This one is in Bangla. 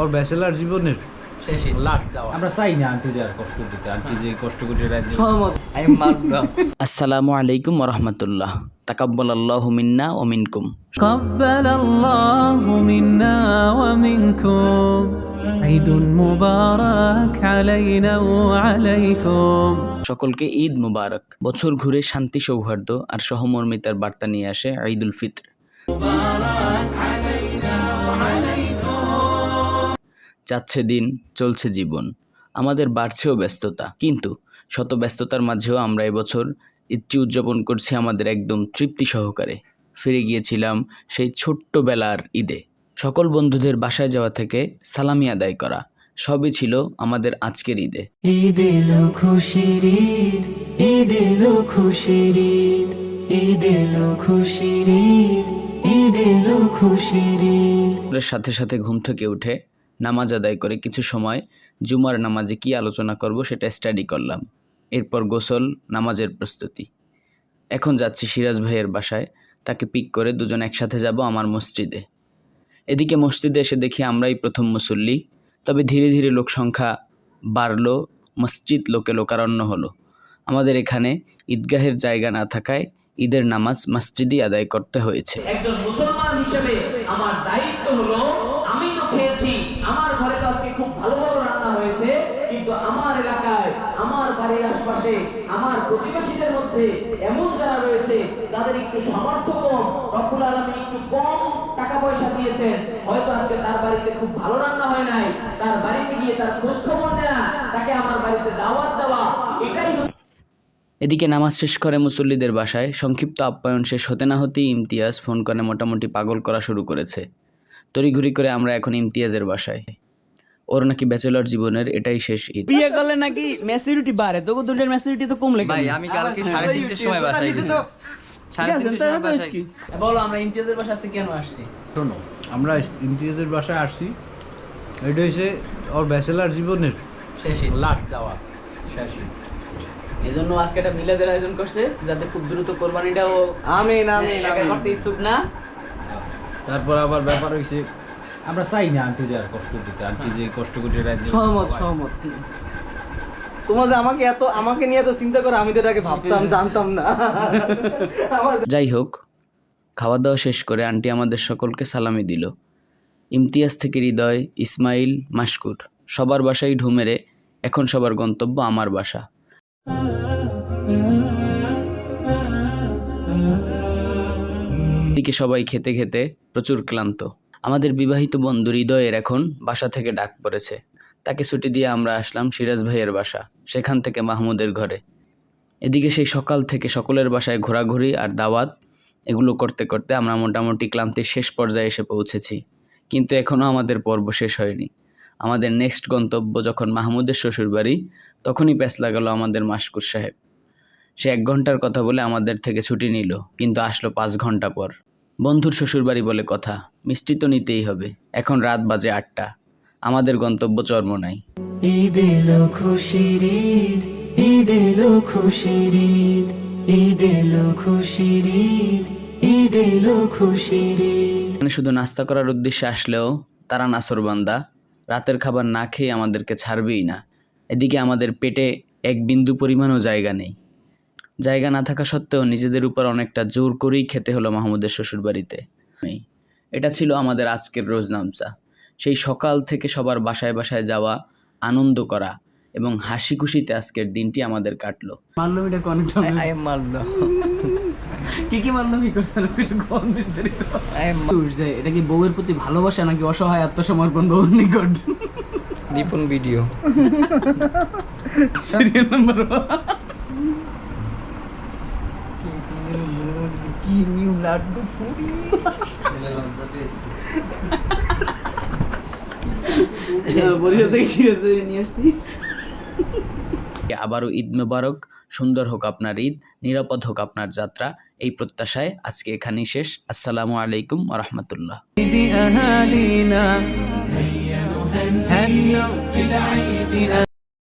ওর ব্যাচেলার জীবনের আসসালামু আলাইকুম রহমতুল্লাহ। আল্লাহ মিন্না ও মিনকুম। কাব্বাল আল্লাহ মিন্না মিনকুম। মুবারক আলাইনা আলাইকুম। সকলকে ঈদ মুবারক। বছর ঘুরে শান্তি সৌহার্দ্য আর সহমর্মিতার বার্তা নিয়ে আসে ঈদুল ফিতর। মুবারক যাচ্ছে দিন চলছে জীবন। আমাদের বাড়ছেও ব্যস্ততা। কিন্তু শত ব্যস্ততার মাঝেও আমরা এবছর ঈদটি উদযাপন করছি আমাদের একদম তৃপ্তি সহকারে। ফিরে গিয়েছিলাম সেই ছোট্টবেলার ঈদে। সকল বন্ধুদের বাসায় যাওয়া থেকে সালামি আদায় করা সবই ছিল আমাদের আজকের ঈদে। ঈদ এলো খুশির ঈদ ঈদ এলো খুশির ঈদ ঈদ এলো খুশির ঈদ ঈদ এলো খুশির সাথে সাথে ঘুম থেকে উঠে নামাজ আদায় করে কিছু সময় জুমার নামাজে কি আলোচনা করব সেটা স্টাডি করলাম। এরপর গোসল, নামাজের প্রস্তুতি। এখন যাচ্ছি সিরাজ ভাইয়ের বাসায়। তাকে পিক করে দুজন একসাথে যাব আমার মসজিদে। এদিকে মসজিদে এসে দেখি আমরাই প্রথম মুসল্লি। তবে ধীরে ধীরে লোক সংখ্যা বাড়লো, মসজিদ লোকে লোকারণ্য হলো। আমাদের এখানে ঈদগাহের জায়গা না থাকায় ঈদের নামাজ মসজিদই আদায় করতে হয়েছে। একজন মুসলমান হিসেবে আমার দায়িত্ব হলো, আমি তো খেয়েছি খুব ভালো ভালো রান্না হয়েছে, কিন্তু আমার এলাকায়, আমার বাড়ির আশপাশে, আমার প্রতিবেশীদের মধ্যে এমন যারা রয়েছে, যাদের একটু সামর্থ্য কম, রব্বুল আলামিন একটু কম টাকা পয়সা দিয়েছেন, হয়তো আজকে তার বাড়িতে খুব ভালো রান্না হয় নাই, তার বাড়িতে গিয়ে তার খোঁজ খবর নেওয়া তাকে আমার বাড়িতে দাওয়াত দেওয়া, এটাই এদিকে নামাজ শেষ করে মুসল্লিদের বাসায় সংক্ষিপ্ত আপ্যায়ন শেষ হতে না হতেই ইমতিয়াজ ফোন করে মোটামুটি পাগল করা শুরু করেছে। তড়িঘড়ি করে আমরা এখন ইমতিয়াজের বাসায়। ওর নাকি ব্যাচেলর জীবনের এটাই শেষ ঈদ। বিয়ে করলে নাকি ম্যাচুরিটি বাড়ে? তবু দুটোর ম্যাচুরিটি তো কমলে ভাই আমি কালকে সাড়ে তিনটের সময় বাসায় গেছি সাড়ে তিনটের সময় বাসায় বলো আমরা ইমতিয়াজের বাসা আজকে কেন আসছি? শোনো আমরা ইমতিয়াজের বাসায় আসছি। এটা হচ্ছে ওর ব্যাচেলার জীবনের লাস্ট শেষ এই জন্য আজকে একটা মিলাদের আয়োজন করছে যাতে খুব দ্রুত কোরবানিটাও আমিন আমিন করতে ইচ্ছুক না। তারপর আবার ব্যাপার হয়েছে আমরা চাই না আন্টি আর কষ্ট দিতে আন্টি যে কষ্ট করে রাজ্য সহমত সহমত। তোমার যে আমাকে এত আমাকে নিয়ে এত চিন্তা করে আমি তো এটাকে ভাবতাম জানতাম না। যাই হোক খাওয়া দাওয়া শেষ করে আন্টি আমাদের সকলকে সালামি দিল। ইমতিয়াজ থেকে হৃদয় ইসমাইল মাসকুর সবার বাসায় ঢু মেরে এখন সবার গন্তব্য আমার বাসা। এদিকে সবাই খেতে খেতে প্রচুর ক্লান্ত। আমাদের বিবাহিত বন্ধু হৃদয়ের এখন বাসা থেকে ডাক পড়েছে। তাকে ছুটি দিয়ে আমরা আসলাম সিরাজ ভাইয়ের বাসা, সেখান থেকে মাহমুদের ঘরে। এদিকে সেই সকাল থেকে সকলের বাসায় ঘোরাঘুরি আর দাওয়াত, এগুলো করতে করতে আমরা মোটামুটি ক্লান্তির শেষ পর্যায়ে এসে পৌঁছেছি। কিন্তু এখনও আমাদের পর্ব শেষ হয়নি। আমাদের নেক্সট গন্তব্য যখন মাহমুদের শ্বশুরবাড়ি, তখনই প্যাস লাগালো আমাদের মাসকুর সাহেব। সে এক ঘণ্টার কথা বলে আমাদের থেকে ছুটি নিল, কিন্তু আসলো পাঁচ ঘণ্টা পর। বন্ধুর শ্বশুরবাড়ি বলে কথা মিষ্টি তো নিতেই হবে এখন রাত বাজে আটটা আমাদের গন্তব্য চর্মনাই ঈদ এলো খুশির ঈদ ঈদ এলো খুশির ঈদ ঈদ এলো খুশির ঈদ ঈদ এলো খুশির ঈদ। মানে শুধু নাস্তা করার উদ্দেশ্যে আসলেও তারা নাসরবান্দা রাতের খাবার না খেয়ে আমাদেরকে ছাড়বেই না। এদিকে আমাদের পেটে এক বিন্দু পরিমাণও জায়গা নেই। জায়গা না থাকা সত্ত্বেও নিজেদের উপর অনেকটা জোর করেই খেতে হলো মাহমুদের শ্বশুরবাড়িতে। এটা ছিল আমাদের আজকের রোজ নামচা। সেই সকাল থেকে সবার বাসায় বাসায় যাওয়া আনন্দ করা এবং হাসি খুশিতে আজকের দিনটি আমাদের কাটলো। এটা আই এম কি কি মারলো? কি করছে? সেটা কোন বিস্তারিত? আই এম এটা কি বউয়ের প্রতি ভালোবাসা নাকি অসহায় আত্মসমর্পণ নিকট? রিপন ভিডিও। সিরিয়াল নাম্বার কি নিউ লাড্ডু পুরি পরিষদ থেকে সিরিয়াস নিয়ে আসছি আবারও ঈদ মোবারক সুন্দর হোক আপনার ঈদ নিরাপদ হোক আপনার যাত্রা এই প্রত্যাশায় আজকে এখানেই শেষ আসসালামু আলাইকুম রহমতুল্লাহ عيد أهالينا هيا نهنئ في العيد